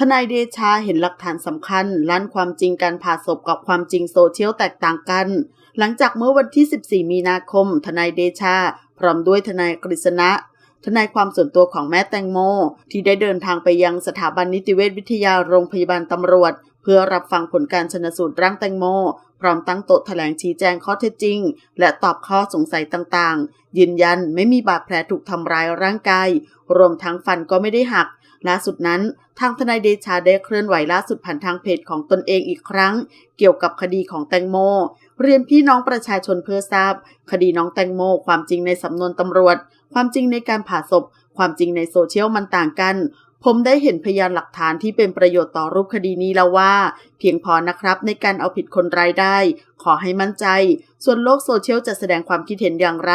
ทนายเดชาเห็นหลักฐานสำคัญลั่นความจริงการผ่าศพกับความจริงโซเชียลแตกต่างกัน หลังจากเมื่อวันที่ 14 มีนาคม ทนายเดชา พร้อมด้วยทนายกฤษณะ ทนายความส่วนตัวของแม่แตงโม ที่ได้เดินทางไปยังสถาบันนิติเวชวิทยาโรงพยาบาลตำรวจ พื่อรับฟังผลการชนสูตรร่างแตงโม พร้อมตั้งโต๊ะแถลงชี้แจงข้อเท็จจริง และตอบข้อสงสัยต่างๆ ยืนยันไม่มีบาดแผลถูกทำร้ายร่างกาย รวมทั้งฟันก็ไม่ได้หักล่าสุดนั้น ทางทนายเดชาได้เคลื่อนไหวล่าสุดผ่านทางเพจของตนเองอีกครั้ง เกี่ยวกับคดีของแตงโม เรียนพี่น้องประชาชนเพื่อทราบ คดีน้องแตงโม ความจริงในสำนวนตำรวจ ความจริงในการผ่าศพ ความจริงในโซเชียลมันต่างกัน ผมได้เห็นพยานหลักฐานที่เป็นประโยชน์ต่อรูปคดีนี้แล้วว่า เพียงพอนะครับในการเอาผิดคนร้ายได้ ขอให้มั่นใจ ส่วนโลกโซเชียลจะแสดงความคิดเห็นอย่างไร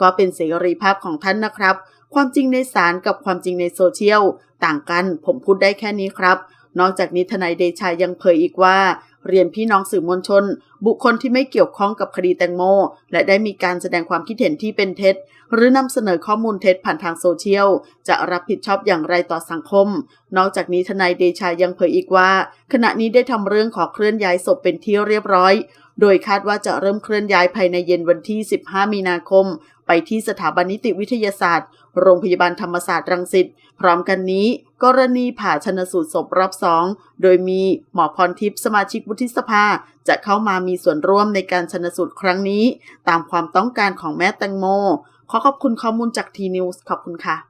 ก็เป็นเสรีภาพของท่านนะครับ ความจริงในศาลกับความจริงในโซเชียล ต่างกันผมพูดได้แค่นี้ครับ นอกจากนี้ทนายเดชายังเผยอีกว่า เรียนพี่น้องสื่อมวลชน บุคคลที่ไม่เกี่ยวข้องกับคดีแตงโม และได้มีการแสดงความคิดเห็นที่เป็นเท็จ หรือนำเสนอข้อมูลเท็จผ่านทางโซเชียล จะรับผิดชอบอย่างไรต่อสังคม นอกจากนี้ทนายเดชายังเผยอีกว่า ขณะนี้ได้ทำเรื่องขอเคลื่อนย้ายศพเป็นที่เรียบร้อย โดยคาดว่าจะเริ่มเคลื่อนย้ายภายในเย็นวันที่ 15 มีนาคม ไปที่สถาบันนิติวิทยาศาสตร์ โรงพยาบาลธรรมศาสตร์รังสิต พร้อมกันนี้ กรณีผ่าชนสูตรศพรอบสองโดยมีหมอพรทิพย์สมาชิกวุฒิสภา จะเข้ามามีส่วนร่วมในการชนสูตรครั้งนี้ ตามความต้องการของแม่แตงโม ขอขอบคุณข้อมูลจากทีนิวส์ขอบคุณค่ะ